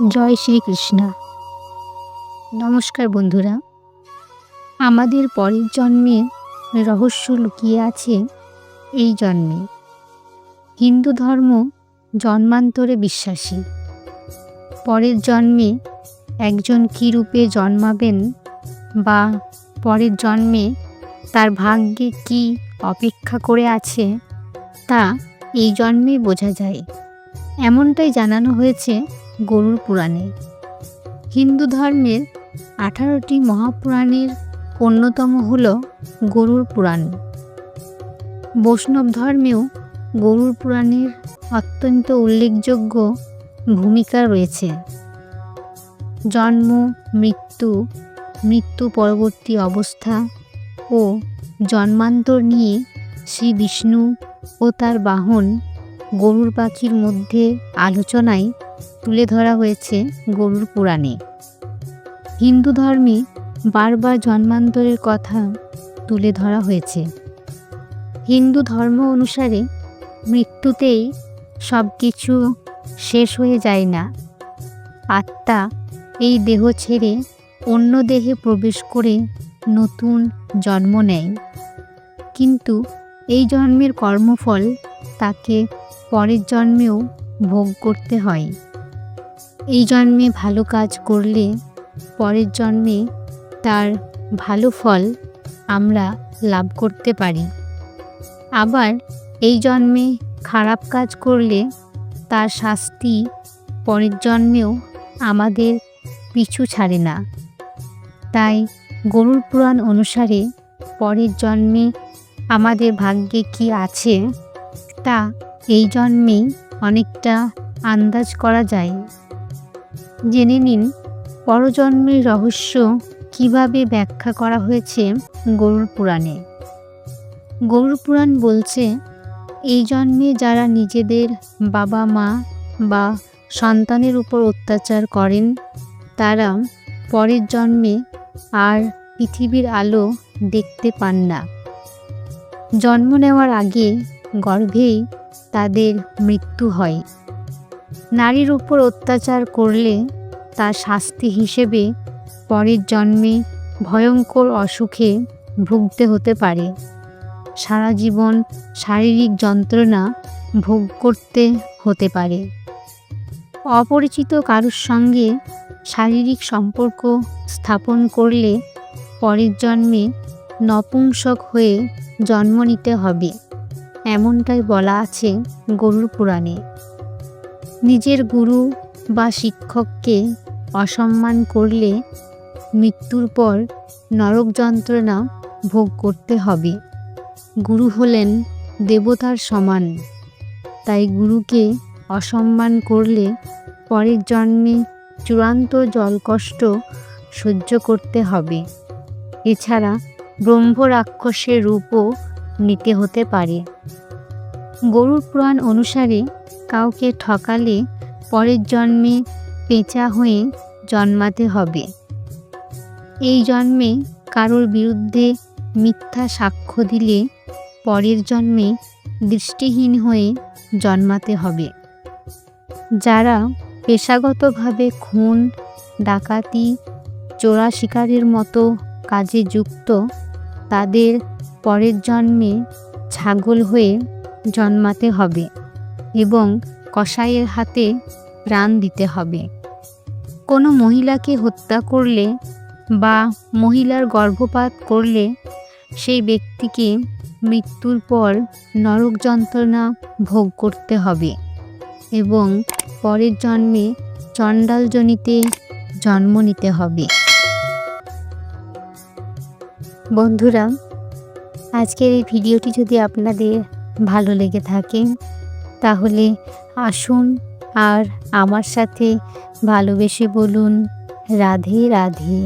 জয় শ্রীকৃষ্ণ। নমস্কার বন্ধুরা। আমাদের পরের জন্মে রহস্য লুকিয়ে আছে এই জন্মে। হিন্দু ধর্ম জন্মান্তরে বিশ্বাসী। পরের জন্মে একজন কী রূপে জন্মাবেন বা পরের জন্মে তার ভাগ্যে কি অপেক্ষা করে আছে তা এই জন্মেই বোঝা যায়। এমনটাই জানানো হয়েছে গরুর পুরাণে। হিন্দু ধর্মের আঠারোটি মহাপুরাণের অন্যতম হল গরুর পুরাণ। বৈষ্ণব ধর্মেও গরুর পুরাণের অত্যন্ত উল্লেখযোগ্য ভূমিকা রয়েছে। জন্ম, মৃত্যু মৃত্যু পরবর্তী অবস্থা ও জন্মান্তর নিয়ে শ্রী বিষ্ণু ও তার বাহন গরুর পাখির মধ্যে আলোচনায় তুলে ধরা হয়েছে গরুর পুরাণে। হিন্দু ধর্মে বারবার জন্মান্তরের কথা তুলে ধরা হয়েছে। হিন্দু ধর্ম অনুসারে মৃত্যুতেই সব কিছু শেষ হয়ে যায় না। আত্মা এই দেহ ছেড়ে অন্য দেহে প্রবেশ করে নতুন জন্ম নেয়। কিন্তু এই জন্মের কর্মফল তাকে পরের জন্মেও ভোগ করতে হয়। এই জন্মে ভালো কাজ করলে পরের জন্মে তার ভালো ফল আমরা লাভ করতে পারি। আবার এই জন্মে খারাপ কাজ করলে তার শাস্তি পরের জন্মেও আমাদের পিছু ছাড়ে না। তাই গরুর পুরাণ অনুসারে পরের জন্মে আমাদের ভাগ্যে কি আছে তা এই জন্মেই অনেকটা আন্দাজ করা যায়। জেনে নিন, পরজন্মের রহস্য কীভাবে ব্যাখ্যা করা হয়েছে গরুর পুরাণে। গরুর পুরাণ বলছে, এই জন্মে যারা নিজেদের বাবা মা বা সন্তানের উপর অত্যাচার করেন, তারা পরের জন্মে আর পৃথিবীর আলো দেখতে পান না। জন্ম নেওয়ার আগে গর্ভেই তাদের মৃত্যু হয়। নারীর উপর অত্যাচার করলে তার শাস্তি হিসেবে পরের জন্মে ভয়ঙ্কর অসুখে ভুগতে হতে পারে। সারা জীবন শারীরিক যন্ত্রণা ভোগ করতে হতে পারে। অপরিচিত কারুর সঙ্গে শারীরিক সম্পর্ক স্থাপন করলে পরের জন্মে নপুংসক হয়ে জন্ম নিতে হবে। এমনটাই বলা আছে গরুর পুরাণে। নিজের গুরু বা শিক্ষককে অসম্মান করলে মৃত্যুর পর নরক যন্ত্রণা ভোগ করতে হবে। গুরু হলেন দেবতার সমান, তাই গুরুকে অসম্মান করলে পরের জন্মে চূড়ান্ত জলকষ্ট সহ্য করতে হবে। এছাড়া ব্রহ্ম রাক্ষসের রূপও নিতে হতে পারে। গরুর পুরাণ অনুসারে কাউকে ঠকালে পরের জন্মে পেঁচা হয়ে জন্মাতে হবে। এই জন্মে কারোর বিরুদ্ধে মিথ্যা সাক্ষ্য দিলে পরের জন্মে দৃষ্টিহীন হয়ে জন্মাতে হবে। যারা পেশাগতভাবে খুন, ডাকাতি চোরা শিকারের মতো কাজে যুক্ত, তাদের পরের জন্মে ছাগল হয়ে জন্মাতে হবে এবং কসাইয়ের হাতে প্রাণ দিতে হবে। কোনো মহিলাকে হত্যা করলে বা মহিলার গর্ভপাত করলে সেই ব্যক্তিকে মৃত্যুর পর নরক যন্ত্রণা ভোগ করতে হবে এবং পরের জন্মে চণ্ডালজনিতে জন্ম নিতে হবে। বন্ধুরা আজকের এই ভিডিওটি যদি আপনাদের ভালো লেগে থাকে, তাহলে আসুন আর আমার সাথে ভালোবেসে বলুন, রাধে রাধে।